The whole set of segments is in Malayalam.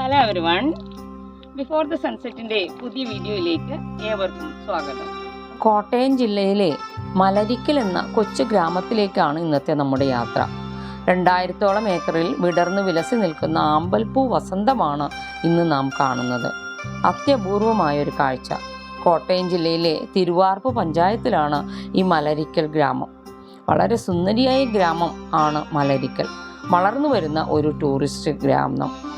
Hello everyone before the സൺസെറ്റിന്റെ പുതിയ വീഡിയോയിലേക്ക് ഏവർക്കും സ്വാഗതം. കോട്ടയം ജില്ലയിലെ മലരിക്കൽ എന്ന കൊച്ചു ഗ്രാമത്തിലേക്കാണ് ഇന്നത്തെ നമ്മുടെ യാത്ര. രണ്ടായിരത്തോളം ഏക്കറിൽ വിടർന്ന് വിലസി നിൽക്കുന്ന ആമ്പൽപ്പൂ വസന്തമാണ് ഇന്ന് നാം കാണുന്നത്. അത്യപൂർവമായ ഒരു കാഴ്ച. കോട്ടയം ജില്ലയിലെ തിരുവാർപ്പ് പഞ്ചായത്തിലാണ് ഈ മലരിക്കൽ ഗ്രാമം. വളരെ സുന്ദരിയായ ഗ്രാമം ആണ് മലരിക്കൽ. വളർന്നു വരുന്ന ഒരു ടൂറിസ്റ്റ് ഗ്രാമം.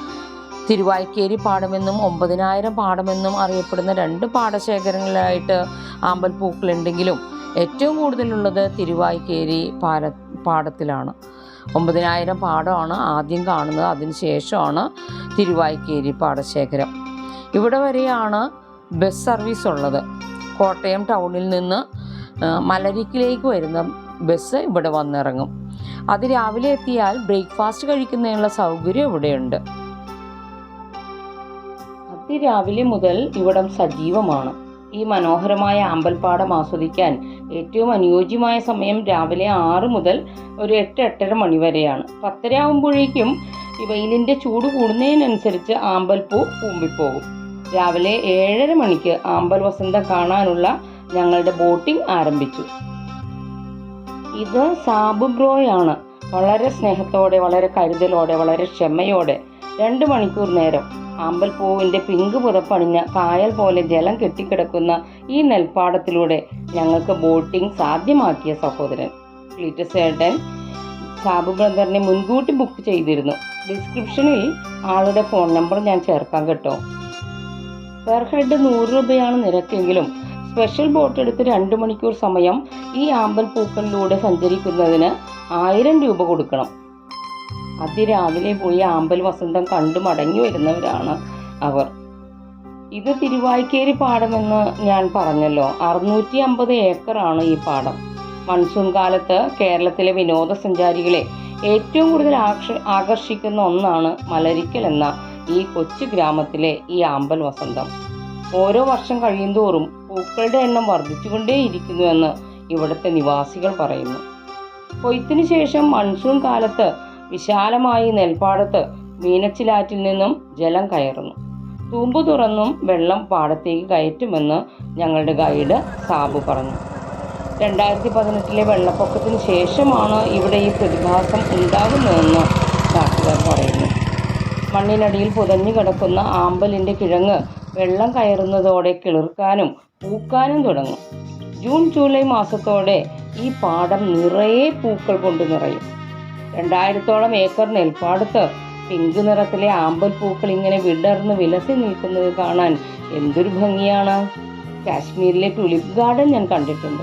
തിരുവായ്ക്കേരി പാടമെന്നും ഒമ്പതിനായിരം പാടമെന്നും അറിയപ്പെടുന്ന രണ്ട് പാടശേഖരങ്ങളിലായിട്ട് ആമ്പൽപ്പൂക്കളുണ്ടെങ്കിലും ഏറ്റവും കൂടുതലുള്ളത് തിരുവായ്ക്കേരി പാല പാടത്തിലാണ്. ഒമ്പതിനായിരം പാടമാണ് ആദ്യം കാണുന്നത്. അതിനുശേഷമാണ് തിരുവായ്ക്കേരി പാടശേഖരം. ഇവിടെ വരെയാണ് ബസ് സർവീസ് ഉള്ളത്. കോട്ടയം ടൗണിൽ നിന്ന് മലരിക്കിലേക്ക് വരുന്ന ബസ് ഇവിടെ വന്നിറങ്ങും. അത് രാവിലെ എത്തിയാൽ ബ്രേക്ക്ഫാസ്റ്റ് കഴിക്കുന്നതിനുള്ള സൗകര്യം ഇവിടെയുണ്ട്. അതിരാവിലെ മുതൽ ഇവിടം സജീവമാണ്. ഈ മനോഹരമായ അമ്പൽപ്പാടം ആസ്വദിക്കാൻ ഏറ്റവും അനുയോജ്യമായ സമയം രാവിലെ ആറ് മുതൽ ഒരു എട്ട് എട്ടര മണി വരെയാണ്. പത്തര ആകുമ്പോഴേക്കും വെയിലിന്റെ ചൂട് കൂടുന്നതിനനുസരിച്ച് ആമ്പൽപ്പൂ പൂമ്പിപ്പോകും. രാവിലെ ഏഴര മണിക്ക് ആമ്പൽ വസന്ത കാണാനുള്ള ഞങ്ങളുടെ ബോട്ടിംഗ് ആരംഭിച്ചു. ഇത് സാബു ബ്രോയാണ്. വളരെ സ്നേഹത്തോടെ വളരെ കരുതലോടെ വളരെ ക്ഷമയോടെ രണ്ട് മണിക്കൂർ നേരം ആമ്പൽപ്പൂവിന്റെ പിങ്ക് പുതപ്പണിഞ്ഞ കായൽ പോലെ ജലം കെട്ടിക്കിടക്കുന്ന ഈ നെൽപ്പാടത്തിലൂടെ ഞങ്ങൾക്ക് ബോട്ടിംഗ് സാധ്യമാക്കിയ സഹോദരൻ. ക്ലീറ്റസ് ഏട്ടൻ സാബു ബ്രദറിനെ മുൻകൂട്ടി ബുക്ക് ചെയ്തിരുന്നു. ഡിസ്ക്രിപ്ഷനിൽ ആളുടെ ഫോൺ നമ്പർ ഞാൻ ചേർക്കാം കേട്ടോ. പെർ ഹെഡ് നൂറ് രൂപയാണ് നിരക്കെങ്കിലും സ്പെഷ്യൽ ബോട്ട് എടുത്ത് രണ്ട് മണിക്കൂർ സമയം ഈ ആമ്പൽ പൂക്കളിലൂടെ സഞ്ചരിക്കുന്നതിന് ആയിരം രൂപ കൊടുക്കണം. അതിരാവിലെ പോയി ആമ്പൽ വസന്തം കണ്ടു മടങ്ങി വരുന്നവരാണ് അവർ. ഇത് തിരുവായ്ക്കേരി പാടമെന്ന് ഞാൻ പറഞ്ഞല്ലോ. അറുന്നൂറ്റി അമ്പത് ഏക്കറാണ് ഈ പാടം. മൺസൂൺ കാലത്ത് കേരളത്തിലെ വിനോദസഞ്ചാരികളെ ഏറ്റവും കൂടുതൽ ആകർഷ ആകർഷിക്കുന്ന ഒന്നാണ് മലരിക്കൽ എന്ന ഈ കൊച്ചു ഗ്രാമത്തിലെ ഈ ആമ്പൽ വസന്തം. ഓരോ വർഷം കഴിയുന്തോറും പൂക്കളുടെ എണ്ണം വർദ്ധിച്ചുകൊണ്ടേയിരിക്കുന്നുവെന്ന് ഇവിടുത്തെ നിവാസികൾ പറയുന്നു. കൊയ്ത്തിന് ശേഷം മൺസൂൺ കാലത്ത് വിശാലമായി നെൽപ്പാടത്ത് മീനച്ചിലാറ്റിൽ നിന്നും ജലം കയറുന്നു. തൂമ്പ് തുറന്നും വെള്ളം പാടത്തേക്ക് കയറ്റുമെന്ന് ഞങ്ങളുടെ ഗൈഡ് സാബു പറഞ്ഞു. രണ്ടായിരത്തി പതിനെട്ടിലെ വെള്ളപ്പൊക്കത്തിന് ശേഷമാണ് ഇവിടെ ഈ പ്രതിഭാസം ഉണ്ടാകുന്നതെന്ന് നാട്ടുകാർ പറയുന്നു. മണ്ണിനടിയിൽ പുതഞ്ഞു കിടക്കുന്ന ആമ്പലിന്റെ കിഴങ്ങ് വെള്ളം കയറുന്നതോടെ കിളിർക്കാനും പൂക്കാനും തുടങ്ങും. ജൂൺ ജൂലൈ മാസത്തോടെ ഈ പാടം നിറയെ പൂക്കൾ കൊണ്ട് നിറയും. രണ്ടായിരത്തോളം ഏക്കർ നെൽപ്പാടത്ത് പിങ്ക് നിറത്തിലെ ആമ്പൽ പൂക്കൾ ഇങ്ങനെ വിടർന്ന് വിലസി നിൽക്കുന്നത് കാണാൻ എന്തൊരു ഭംഗിയാണ്. കാശ്മീരിലെ ടുലിപ്പ് ഗാർഡൻ ഞാൻ കണ്ടിട്ടുണ്ട്.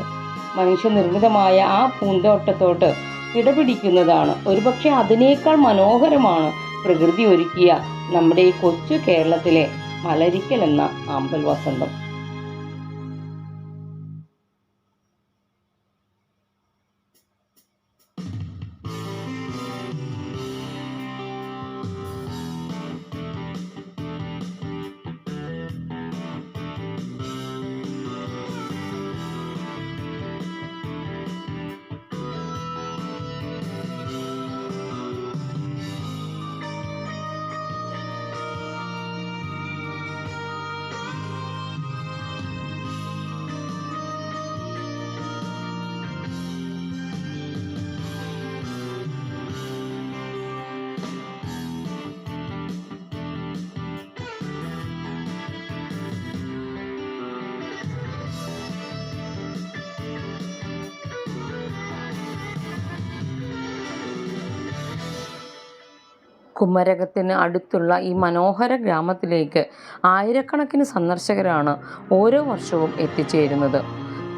മനുഷ്യനിർമ്മിതമായ ആ പൂന്തോട്ടത്തോട്ട് ഇടപിടിക്കുന്നതാണ്. ഒരുപക്ഷെ അതിനേക്കാൾ മനോഹരമാണ് പ്രകൃതി ഒരുക്കിയ നമ്മുടെ ഈ കൊച്ചു കേരളത്തിലെ മലരിക്കൽ എന്ന ആമ്പൽ വസന്തം. കുമരകത്തിന് അടുത്തുള്ള ഈ മനോഹര ഗ്രാമത്തിലേക്ക് ആയിരക്കണക്കിന് സന്ദർശകരാണ് ഓരോ വർഷവും എത്തിച്ചേരുന്നത്.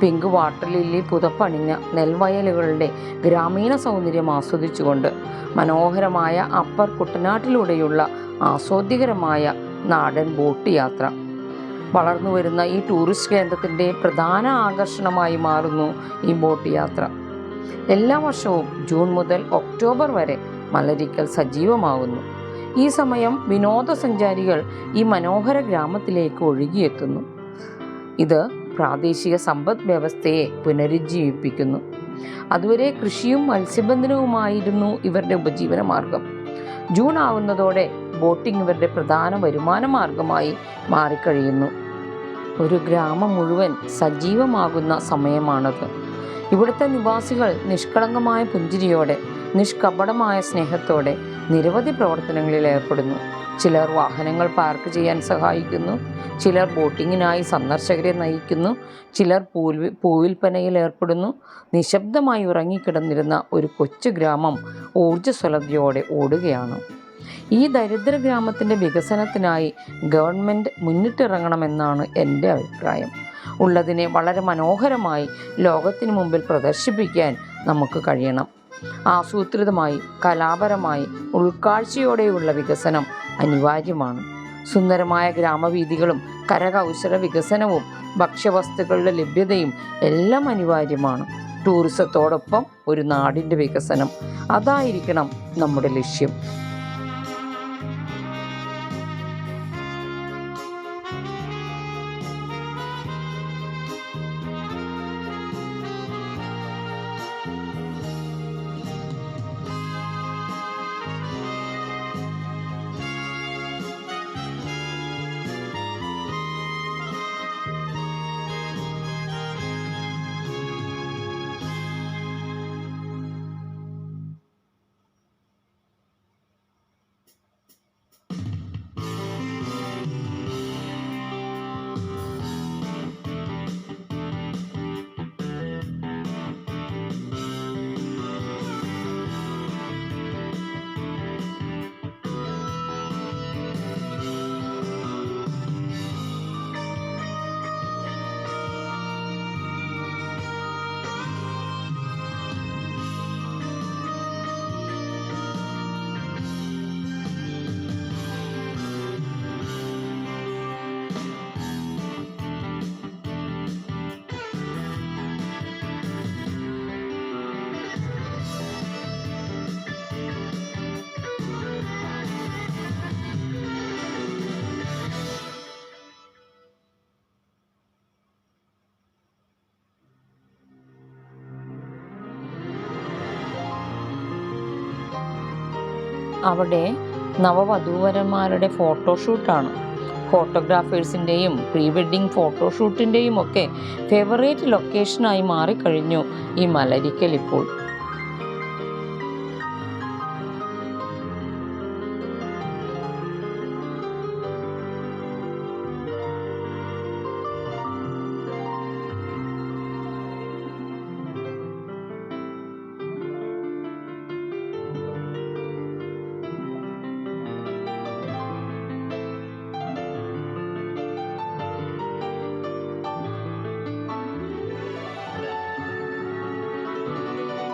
പിങ്ക് വാട്ടർ ലില്ലി പുതപ്പണിഞ്ഞ നെൽവയലുകളുടെ ഗ്രാമീണ സൗന്ദര്യം ആസ്വദിച്ചുകൊണ്ട് മനോഹരമായ അപ്പർ കുട്ടനാട്ടിലൂടെയുള്ള ആസ്വാദ്യകരമായ നാടൻ ബോട്ട് യാത്ര. വളർന്നു വരുന്ന ഈ ടൂറിസ്റ്റ് കേന്ദ്രത്തിന്റെ പ്രധാന ആകർഷണമായി മാറുന്നു ഈ ബോട്ട് യാത്ര. എല്ലാ വർഷവും ജൂൺ മുതൽ ഒക്ടോബർ വരെ മലരിക്കൽ സജീവമാകുന്നു. ഈ സമയം വിനോദസഞ്ചാരികൾ ഈ മനോഹര ഗ്രാമത്തിലേക്ക് ഒഴുകിയെത്തുന്നു. ഇത് പ്രാദേശിക സമ്പദ് വ്യവസ്ഥയെ പുനരുജ്ജീവിപ്പിക്കുന്നു. അതുവരെ കൃഷിയും മത്സ്യബന്ധനവുമായിരുന്നു ഇവരുടെ ഉപജീവന മാർഗം. ജൂൺ ആവുന്നതോടെ ബോട്ടിംഗ് ഇവരുടെ പ്രധാന വരുമാന മാർഗമായി മാറിക്കഴിയുന്നു. ഒരു ഗ്രാമം മുഴുവൻ സജീവമാകുന്ന സമയമാണത്. ഇവിടുത്തെ നിവാസികൾ നിഷ്കളങ്കമായ പുഞ്ചിരിയോടെ നിഷ്കപടമായ സ്നേഹത്തോടെ നിരവധി പ്രവർത്തനങ്ങളിൽ ഏർപ്പെടുന്നു. ചിലർ വാഹനങ്ങൾ പാർക്ക് ചെയ്യാൻ സഹായിക്കുന്നു. ചിലർ ബോട്ടിങ്ങിനായി സന്ദർശകരെ നയിക്കുന്നു. ചിലർ പൂൽ പൂവിൽപ്പനയിൽ ഏർപ്പെടുന്നു. നിശബ്ദമായി ഉറങ്ങിക്കിടന്നിരുന്ന ഒരു കൊച്ചു ഗ്രാമം ഊർജസ്വലതയോടെ ഓടുകയാണ്. ഈ ദരിദ്ര ഗ്രാമത്തിന്റെ വികസനത്തിനായി ഗവൺമെന്റ് മുന്നിട്ടിറങ്ങണമെന്നാണ് എന്റെ അഭിപ്രായം. ഉള്ളതിനെ വളരെ മനോഹരമായി ലോകത്തിന് മുമ്പിൽ പ്രദർശിപ്പിക്കാൻ നമുക്ക് കഴിയണം. ആസൂത്രിതമായി കലാപരമായി ഉൾക്കാഴ്ചയോടെയുള്ള വികസനം അനിവാര്യമാണ്. സുന്ദരമായ ഗ്രാമവീഥികളും കരകൗശല വികസനവും ഭക്ഷ്യവസ്തുക്കളുടെ ലഭ്യതയും എല്ലാം അനിവാര്യമാണ്. ടൂറിസത്തോടൊപ്പം ഒരു നാടിന്റെ വികസനം. അതായിരിക്കണം നമ്മുടെ ലക്ഷ്യം. അവിടെ നവവധൂവരന്മാരുടെ ഫോട്ടോഷൂട്ടാണ്. ഫോട്ടോഗ്രാഫേഴ്സിന്റെയും പ്രീ വെഡ്ഡിംഗ് ഫോട്ടോഷൂട്ടിന്റെയും ഒക്കെ ഫേവറേറ്റ് ലൊക്കേഷനായി മാറിക്കഴിഞ്ഞു ഈ മലരിക്കൽ ഇപ്പോൾ.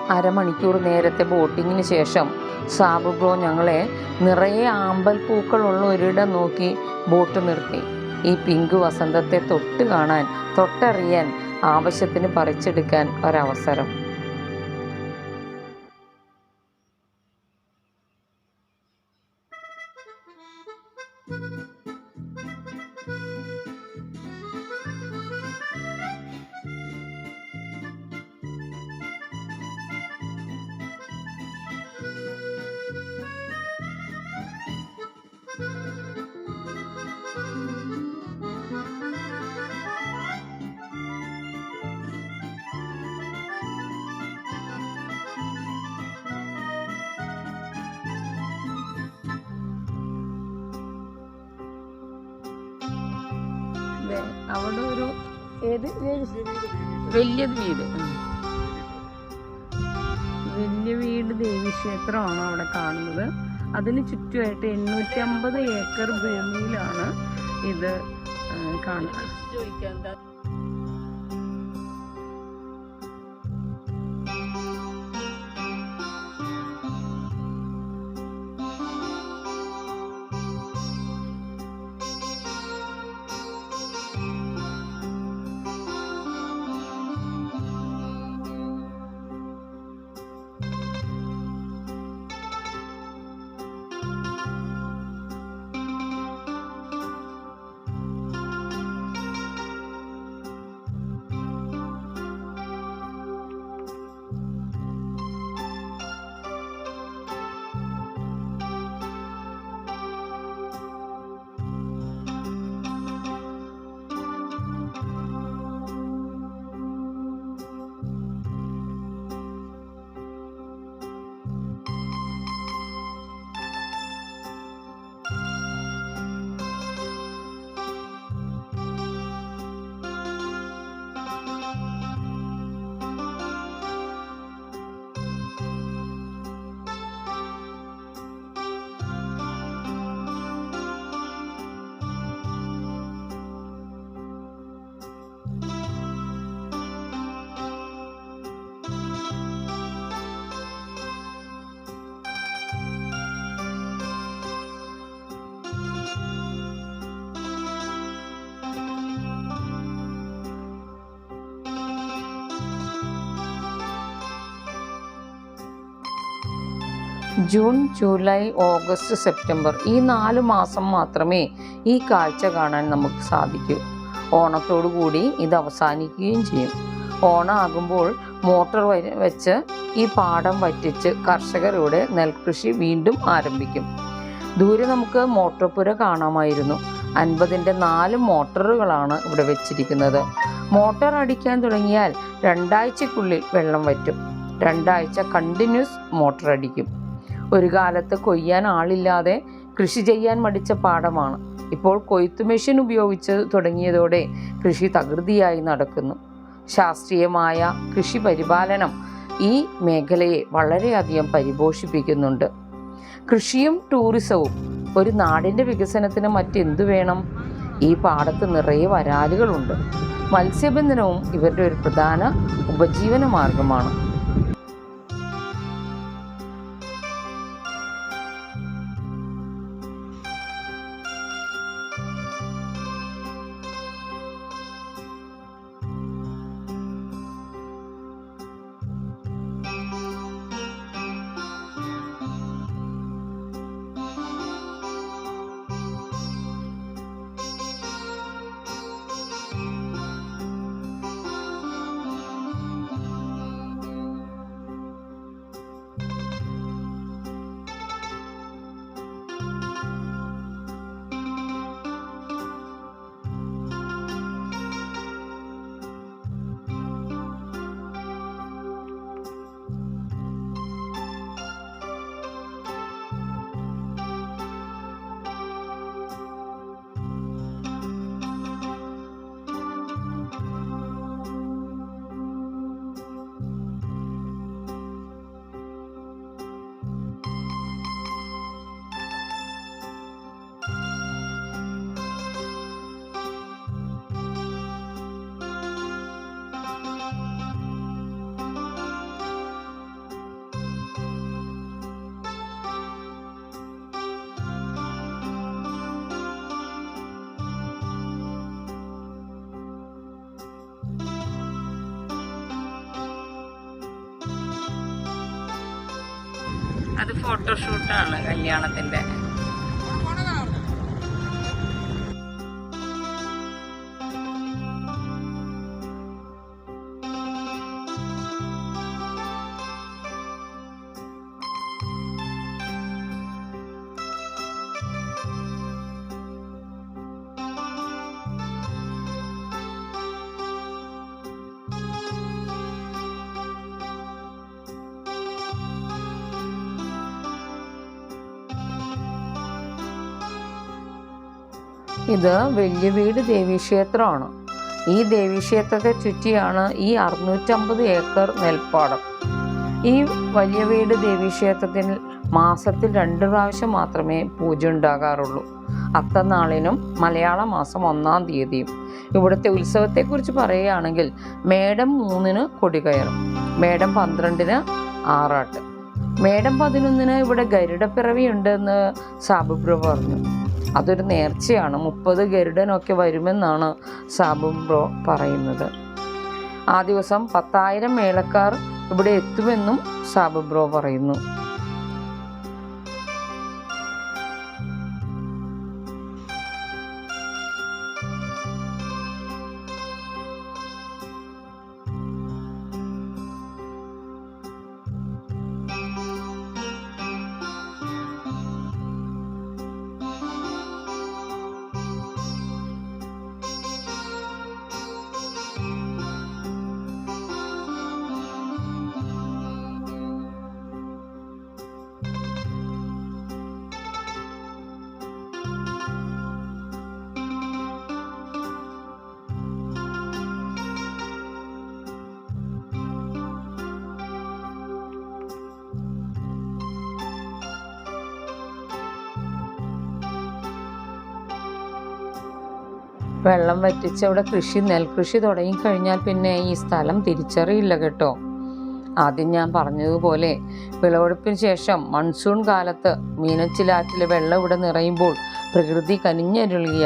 അരമണിക്കൂർ നേരത്തെ ബോട്ടിങ്ങിന് ശേഷം സാബു ബ്രോ ഞങ്ങളെ നിറയെ ആമ്പൽ പൂക്കളുള്ള ഒരിടം നോക്കി ബോട്ട് നിർത്തി. ഈ പിങ്ക് വസന്തത്തെ തൊട്ട് കാണാൻ തൊട്ടറിയാൻ ആവശ്യത്തിന് പറിച്ചെടുക്കാൻ ഒരവസരം. ദേ, അവിടെ ഒരു ഏത് വലിയത് വീട്. വലിയ വീട് ദേവീക്ഷേത്രമാണ് അവിടെ കാണുന്നത്. അതിന് ചുറ്റുമായിട്ട് എണ്ണൂറ്റി അമ്പത് ഏക്കർ ഭൂമിയിലാണ് ഇത് കാണുന്നത്. ജൂൺ ജൂലൈ ഓഗസ്റ്റ് സെപ്റ്റംബർ ഈ നാല് മാസം മാത്രമേ ഈ കാഴ്ച കാണാൻ നമുക്ക് സാധിക്കൂ. ഓണത്തോടു കൂടി ഇത് അവസാനിക്കുകയും ചെയ്യും. ഓണം ആകുമ്പോൾ മോട്ടോർ വെച്ച് ഈ പാടം വറ്റിച്ച് കർഷകരുടെ നെൽകൃഷി വീണ്ടും ആരംഭിക്കും. ദൂരെ നമുക്ക് മോട്ടോർ പുര കാണാമായിരുന്നു. അൻപതിന്റെ നാല് മോട്ടോറുകളാണ് ഇവിടെ വെച്ചിരിക്കുന്നത്. മോട്ടോർ അടിക്കാൻ തുടങ്ങിയാൽ രണ്ടാഴ്ചക്കുള്ളിൽ വെള്ളം വറ്റും. രണ്ടാഴ്ച കണ്ടിന്യൂസ് മോട്ടോർ അടിക്കും. ഒരു കാലത്ത് കൊയ്യാൻ ആളില്ലാതെ കൃഷി ചെയ്യാൻ മടിച്ച പാടമാണ് ഇപ്പോൾ കൊയ്ത്തു മെഷീൻ ഉപയോഗിച്ച് തുടങ്ങിയതോടെ കൃഷി തകൃതിയായി നടക്കുന്നു. ശാസ്ത്രീയമായ കൃഷി പരിപാലനം ഈ മേഖലയെ വളരെയധികം പരിപോഷിപ്പിക്കുന്നുണ്ട്. കൃഷിയും ടൂറിസവും ഒരു നാടിന്റെ വികസനത്തിന് മറ്റെന്തു വേണം? ഈ പാടത്ത് നിറയെ വരാലുകളുണ്ട്. മത്സ്യബന്ധനവും ഇവരുടെ ഒരു പ്രധാന ഉപജീവന മാർഗമാണ്. ഫോട്ടോഷൂട്ടാണ് കല്യാണത്തിന്റെ ഇത് വലിയ വീട് ദേവീക്ഷേത്രമാണ്. ഈ ദേവീക്ഷേത്രത്തെ ചുറ്റിയാണ് ഈ അറുന്നൂറ്റമ്പത് ഏക്കർ നെൽപ്പാടം. ഈ വലിയ വീട് ദേവീക്ഷേത്രത്തിൽ മാസത്തിൽ രണ്ട് പ്രാവശ്യം മാത്രമേ പൂജ ഉണ്ടാകാറുള്ളൂ. അത്തനാളിനും മലയാള മാസം ഒന്നാം തീയതിയും. ഇവിടുത്തെ ഉത്സവത്തെക്കുറിച്ച് പറയുകയാണെങ്കിൽ മേടം മൂന്നിന് കൊടികയറും മേടം പന്ത്രണ്ടിന് ആറാട്ട്. മേടം പതിനൊന്നിന് ഇവിടെ ഗരുഡപ്പിറവി ഉണ്ടെന്ന് സാബുബ്രോ പറഞ്ഞു. അതൊരു നേർച്ചയാണ്. മുപ്പത് ഗരുഡനൊക്കെ വരുമെന്നാണ് സാബു ബ്രോ പറയുന്നത്. ആ ദിവസം പത്തായിരം മേളക്കാർ ഇവിടെ എത്തുമെന്നും സാബു ബ്രോ പറയുന്നു. വെള്ളം വറ്റിച്ച് അവിടെ കൃഷി നെൽകൃഷി തുടങ്ങിക്കഴിഞ്ഞാൽ പിന്നെ ഈ സ്ഥലം തിരിച്ചറിയില്ല കേട്ടോ. ആദ്യം ഞാൻ പറഞ്ഞതുപോലെ വിളവെടുപ്പിന് ശേഷം മൺസൂൺ കാലത്ത് മീനച്ചിലാറ്റിലെ വെള്ളം ഇവിടെ നിറയുമ്പോൾ പ്രകൃതി കനിഞ്ഞരുളിയ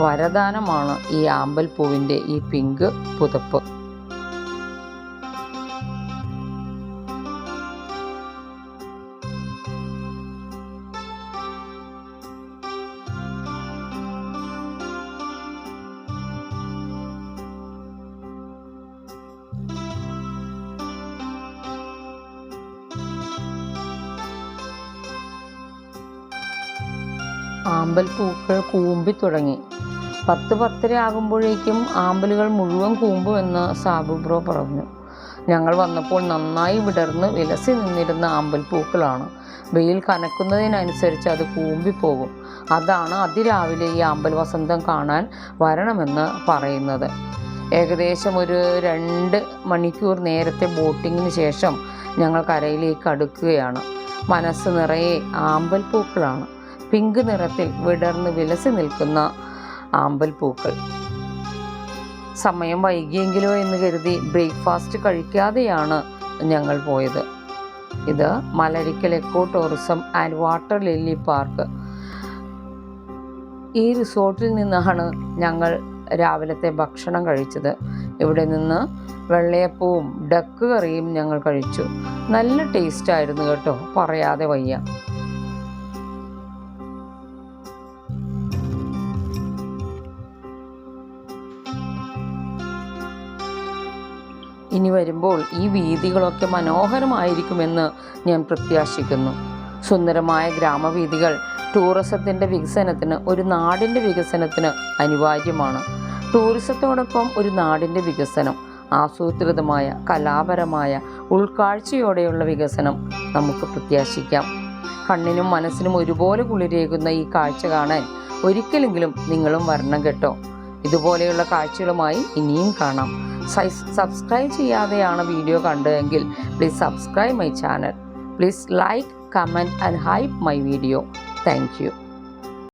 വരദാനമാണ് ഈ ആമ്പൽ പൂവിന്റെ ഈ പിങ്ക് പുതപ്പ്. ആമ്പൽ പൂക്കൾ കൂമ്പി തുടങ്ങി. പത്ത് പത്തര ആകുമ്പോഴേക്കും ആമ്പലുകൾ മുഴുവൻ കൂമ്പുമെന്ന് സാബു ബ്രോ പറഞ്ഞു. ഞങ്ങൾ വന്നപ്പോൾ നന്നായി വിടർന്ന് വിലസി നിന്നിരുന്ന ആമ്പൽ പൂക്കളാണ്. വെയിൽ കനക്കുന്നതിനനുസരിച്ച് അത് കൂമ്പിപ്പോകും അതാണ് അതിരാവിലെ ഈ ആമ്പൽ വസന്തം കാണാൻ വരണമെന്ന് പറയുന്നത്. ഏകദേശം ഒരു രണ്ട് മണിക്കൂർ നേരത്തെ ബോട്ടിങ്ങിന് ശേഷം ഞങ്ങൾ കരയിലേക്ക് അടുക്കുകയാണ്. മനസ്സ് നിറയെ ആമ്പൽ പൂക്കളാണ്. പിങ്ക് നിറത്തിൽ വിടർന്ന് വിലസി നിൽക്കുന്ന ആമ്പൽ പൂക്കൾ സമയം വൈകിയെങ്കിലോ എന്ന് കരുതി ബ്രേക്ക്ഫാസ്റ്റ് കഴിക്കാതെയാണ് ഞങ്ങൾ പോയത്. ഇത് Malarikkal eco tourism and water lily park. ഈ റിസോർട്ടിൽ നിന്നാണ് ഞങ്ങൾ രാവിലത്തെ ഭക്ഷണം കഴിച്ചത്. ഇവിടെ നിന്ന് വെള്ളയപ്പവും ഡക്ക് കറിയും ഞങ്ങൾ കഴിച്ചു. നല്ല ടേസ്റ്റ് ആയിരുന്നു കേട്ടോ പറയാതെ വയ്യ. ഇനി വരുമ്പോൾ ഈ വീതികളൊക്കെ മനോഹരമായിരിക്കുമെന്ന് ഞാൻ പ്രത്യാശിക്കുന്നു. സുന്ദരമായ ഗ്രാമവീതികൾ ടൂറിസത്തിന്റെ വികസനത്തിന് ഒരു നാടിന്റെ വികസനത്തിന് അനിവാര്യമാണ്. ടൂറിസത്തോടൊപ്പം ഒരു നാടിന്റെ വികസനം ആസൂത്രിതമായ കലാപരമായ ഉൾക്കാഴ്ചയോടെയുള്ള വികസനം നമുക്ക് പ്രത്യാശിക്കാം. കണ്ണിനും മനസ്സിനും ഒരുപോലെ കുളിരേകുന്ന ഈ കാഴ്ച കാണാൻ ഒരിക്കലെങ്കിലും നിങ്ങളും വരണം കേട്ടോ. ഇതുപോലെയുള്ള കാഴ്ചകളുമായി ഇനിയും കാണാം. സബ്സ്ക്രൈബ് ചെയ്യാതെയാണ് video കണ്ടതെങ്കിൽ please subscribe my channel please like comment and hype my video thank you